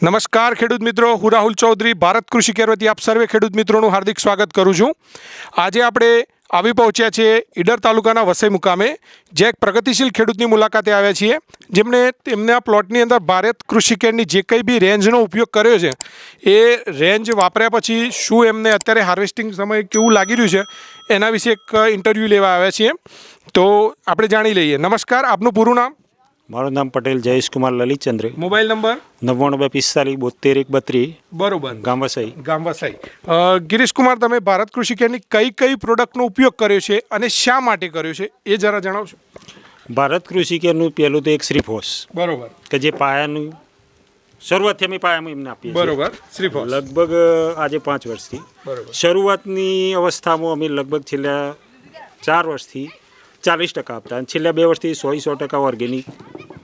નમસ્કાર ખેડૂત મિત્રો, હું રાહુલ ચૌધરી, ભારત કૃષિ કેર વતી આપ સર્વે ખેડૂત મિત્રોનું હાર્દિક સ્વાગત કરું છું. આજે આપણે આવી પહોંચ્યા છીએ ઈડર તાલુકાના વસઈ મુકામે જે એક પ્રગતિશીલ ખેડૂતની મુલાકાતે આવ્યા છીએ. જેમણે તેમના પ્લોટની અંદર ભારત કૃષિ કેરની જે કંઈ બી રેન્જનો ઉપયોગ કર્યો છે, એ રેન્જ વાપર્યા પછી શું એમને અત્યારે હાર્વેસ્ટિંગ સમયે કેવું લાગી રહ્યું છે, એના વિશે એક ઇન્ટરવ્યૂ લેવા આવ્યા છીએ. તો આપણે જાણી લઈએ. નમસ્કાર, આપનું પૂરું નામ? મારું નામ પટેલ જયેશકુમાર લલિતચંદ્ર. Mobile number? નવ્વાણું બે પિસ્તાલીસ બોતેર એક બત્રીસ. બરોબર. ગામ વસાઈ ગામ વસાઈ ગિરીશકુમાર તમે ભારત કૃષિ કેરની કઈ કઈ પ્રોડક્ટનો ઉપયોગ કર્યો છે અને શા માટે કર્યો છે એ જરા જણાવશો? ભારત કૃષિ કેરનું પહેલું તો એક શ્રીફોસ. બરોબર. કે જે પાયાનું શરૂઆતથી અમે પાયામાં એમને આપીએ. બરોબર. શ્રીફળ લગભગ આજે પાંચ વર્ષથી. શરૂઆતની અવસ્થામાં અમે લગભગ છેલ્લા ચાર વર્ષથી ચાલીસ ટકા આપતા અને છેલ્લા બે વર્ષથી સો સો ટકા ઓર્ગેનિક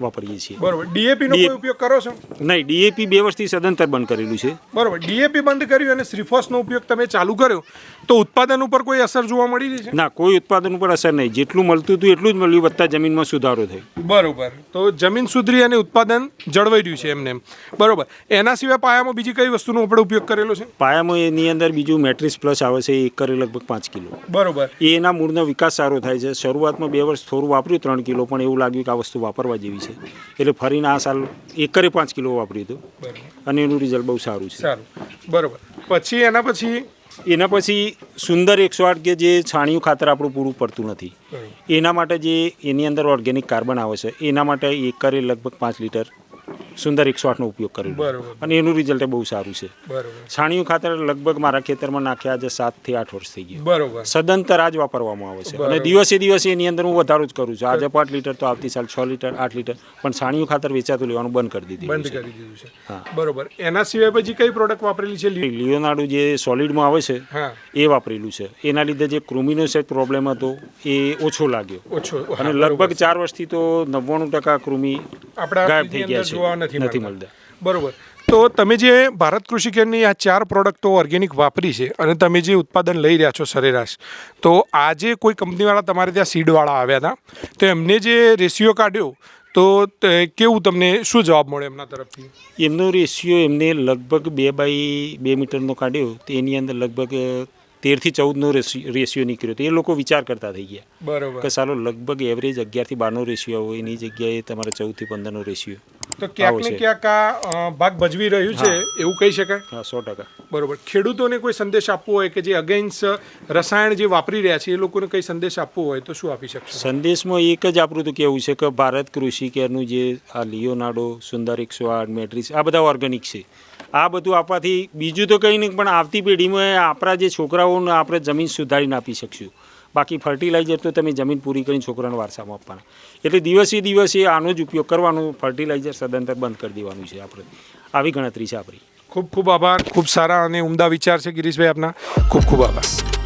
વાપરીએ છીએ. બરોબર. ડીએપી નો કોઈ ઉપયોગ કરો છો? નહીં ડીએપી બે વર્ષથી સદંતર બંધ કરેલું છે. બરોબર. ડીએપી બંધ કર્યું અને શ્રીફોસનો ઉપયોગ તમે ચાલુ કર્યો તો ઉત્પાદન ઉપર કોઈ અસર જોવા મળી રહી છે? ના કોઈ ઉત્પાદન ઉપર અસર નહીં. જેટલું મળતું હતું એટલું જ મળ્યું. વધતા જમીનમાં સુધારો થયો. બરોબર. તો જમીન સુધરી અને ઉત્પાદન જળવાઈ રહ્યું છે એમને એમ. બરોબર. એના સિવાય પાયામાં બીજી કઈ વસ્તુનો આપણે ઉપયોગ કરેલો છે? પાયામાં એની અંદર બીજું મેટ્રિક્સ પ્લસ આવે છે એ કરે લગભગ પાંચ કિલો. બરોબર. એના મૂળનો વિકાસ સારો થાય છે. શરૂઆતમાં બે વર્ષ થોડું વાપર્યું ત્રણ કિલો પણ એવું લાગ્યું કે આ વસ્તુ વાપરવા જેવી છે. એટલે ફરીને આ સાલ એકરે પાંચ કિલો વાપર્યું હતું. અને એનું રિઝલ્ટ બહુ સારું છે. સારું. બરોબર. પછી એના પછી? એના પછી સુંદર એકસો આઠ કે જે છાણિયું ખાતર આપણું પૂરું પડતું નથી. એના માટે જે એની અંદર ઓર્ગેનિક કાર્બન આવે છે એના માટે એકરે લગભગ પાંચ લીટર સુંદર એકસો આઠનો ઉપયોગ કર્યો અને એનું રિઝલ્ટ બહુ સારું છે. છાણિયું ખાતર લગભગ મારા ખેતરમાં નાખ્યા આજે સાતથી આઠ વર્ષ થઈ ગયા. સદંતર આજ વાપરવામાં આવે છે. અને દિવસે દિવસે એની અંદર હું વધારો જ કરું છું. આજે પાંચ લીટર તો આવતી સાલ છ લીટર આઠ લીટર. પણ છાણિયું ખાતર વેચાતું લેવાનું બંધ કરી દીધી બંધ કરી દીધું છે. બરોબર. એના સિવાય પછી કઈ પ્રોડક્ટ વાપરેલી છે? લી- લિયોનાર્ડો જે સોલિડમાં આવે છે એ વાપરેલું છે. એના લીધે જે કૃમિનો સેટ પ્રોબ્લેમ હતો એ ઓછો લાગ્યો. ઓછો. અને લગભગ ચાર વર્ષથી તો નવ્વાણું ટકા કૃમિ ગાયબ થઈ ગયા છે. નથી નથી મળતા. બરાબર. તો તમે જે ભારત કૃષિ કેરની આ ચાર પ્રોડક્ટો ઓર્ગેનિક વાપરી છે અને તમે જે ઉત્પાદન લઈ રહ્યા છો સરેરાશ તો આજે કોઈ કંપનીવાળા તમારે ત્યાં સીડવાળા આવ્યા હતા તો એમને જે રેશિયો કાઢ્યો તો તે કેવું તમને શું જવાબ મળ્યો એમના તરફથી? એમનો રેશિયો એમને લગભગ બે બાય બે મીટરનો કાઢ્યો તો એની અંદર લગભગ તેરથી ચૌદનો રેશિયો નીકળ્યો. તો એ લોકો વિચાર કરતા થઈ ગયા બરાબર. કે સાલો લગભગ એવરેજ અગિયારથી બારનો રેશિયો હોય એની જગ્યાએ તમારે ચૌદથી પંદરનો રેશિયો તો ક્યાંક ને ક્યાંક આ ભાગ ભજવી રહ્યું છે એવું કહી શકાય? હા સો ટકા. બરોબર. ખેડૂતોને કોઈ સંદેશ આપવો હોય કે જે અગેન્સ્ટ રસાયણ જે વાપરી રહ્યા છે એ લોકોને કઈ સંદેશ આપવો હોય તો શું આપી શકશો? સંદેશમાં એક જ આપણું તો કહેવું છે કે ભારત કૃષિ કેરનું જે આ લિયોનાડો સુંદર એકસો આઠ મેટ્રિક્સ આ બધા ઓર્ગેનિક છે. આ બધું આપવાથી બીજું તો કંઈ નહીં પણ આવતી પેઢીમાં આપણા જે છોકરાઓને આપણે જમીન સુધારીને આપી શકશું. બાકી ફર્ટિલાઇઝર તો તમે જમીન પૂરી કરીને છોકરાને વારસામાં આપવાના. એટલે દિવસે દિવસે આનો જ ઉપયોગ કરવાનો ફર્ટિલાઇઝર સદંતર બંધ કરી દેવાનું છે આપણે. આવી ગણતરી છે આપણી. ખૂબ ખૂબ આભાર, ખૂબ સારા અને ઉમદા વિચાર છે ગિરીશભાઈ આપના. ખૂબ ખૂબ આભાર.